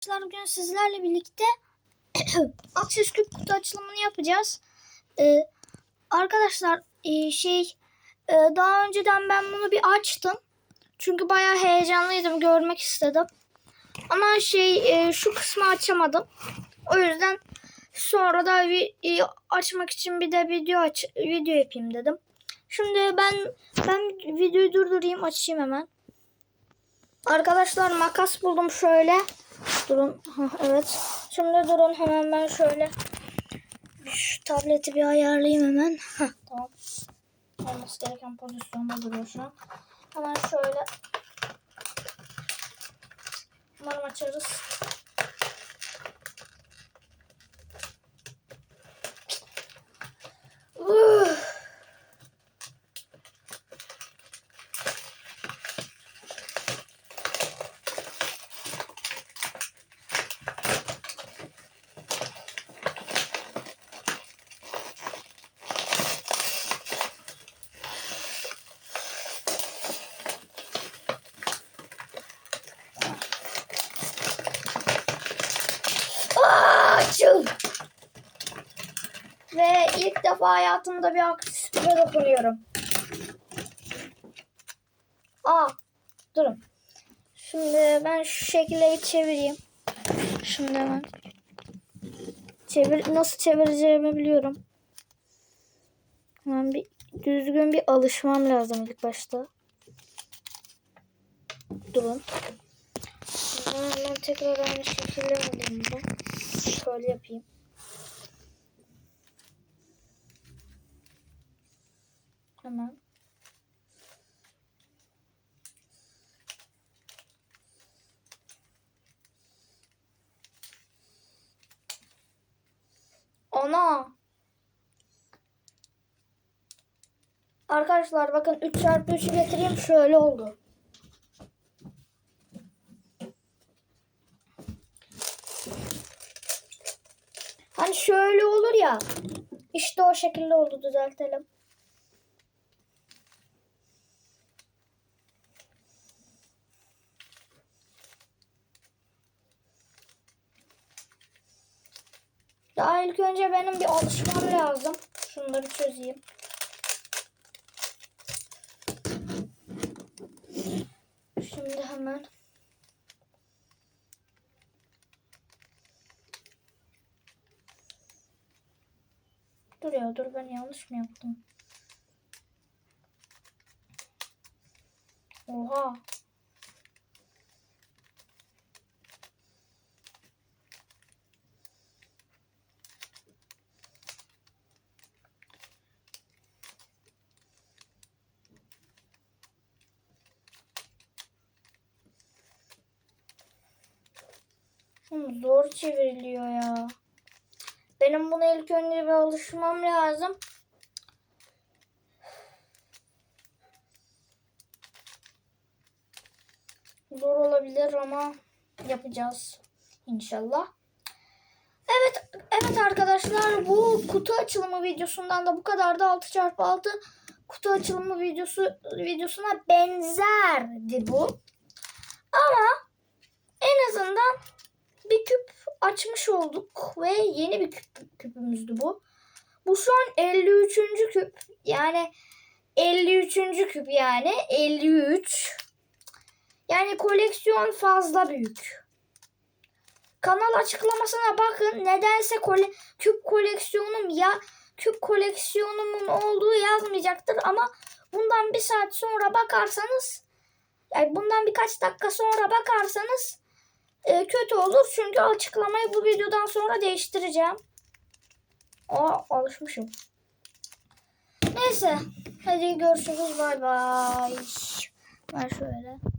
Arkadaşlar bugün sizlerle birlikte Akses Küp kutu açılımını yapacağız. Ee, arkadaşlar e, şey e, daha önceden ben bunu bir açtım. Çünkü bayağı heyecanlıydım görmek istedim. Ama şey e, şu kısmı açamadım. O yüzden sonra da bir e, açmak için bir de video aç video yapayım dedim. Şimdi ben ben videoyu durdurayım açayım hemen. Arkadaşlar makas buldum şöyle. Durun. Evet. Şimdi durun hemen ben şöyle şu tableti bir ayarlayayım hemen. Tamam. Olması gereken pozisyonda duruyor şu an. Hemen şöyle umarım açarız. Açıl. Ve ilk defa hayatımda bir aksesuara dokunuyorum. Aa, durun. Şimdi ben şu şekilde çevireyim. Şimdi hemen. Çevir, nasıl çevireceğimi biliyorum. Hemen bir düzgün bir alışmam lazım ilk başta. Durun. Hemen tekrar aynı şekilde alayım ben. Şöyle yapayım. Hemen. Ana. Arkadaşlar bakın 3 çarpı 3'ü getireyim şöyle oldu. Hani şöyle olur ya. İşte o şekilde oldu düzeltelim. Daha ilk önce benim bir alışmam lazım. Şunları çözeyim. Şimdi hemen Dur ya dur ben yanlış mı yaptım? Oha. Zor çevriliyor ya. Benim buna ilk önce bir alışmam lazım. Zor olabilir ama yapacağız inşallah. Evet, evet arkadaşlar bu kutu açılımı videosundan da bu kadar da 6x6 kutu açılımı videosu videosuna benzerdi bu. Ama en azından bir küp açmış olduk ve yeni bir küp, küpümüzdü bu. Bu an 53. küp. Yani 53. küp yani 53. Yani koleksiyon fazla büyük. Kanal açıklamasına bakın. Nedense kole, küp koleksiyonum ya küp koleksiyonumun olduğu yazmayacaktır ama bundan bir saat sonra bakarsanız yani bundan birkaç dakika sonra bakarsanız e, kötü olur. Çünkü açıklamayı bu videodan sonra değiştireceğim. Aa alışmışım. Neyse. Hadi görüşürüz. Bay bay. Ben şöyle.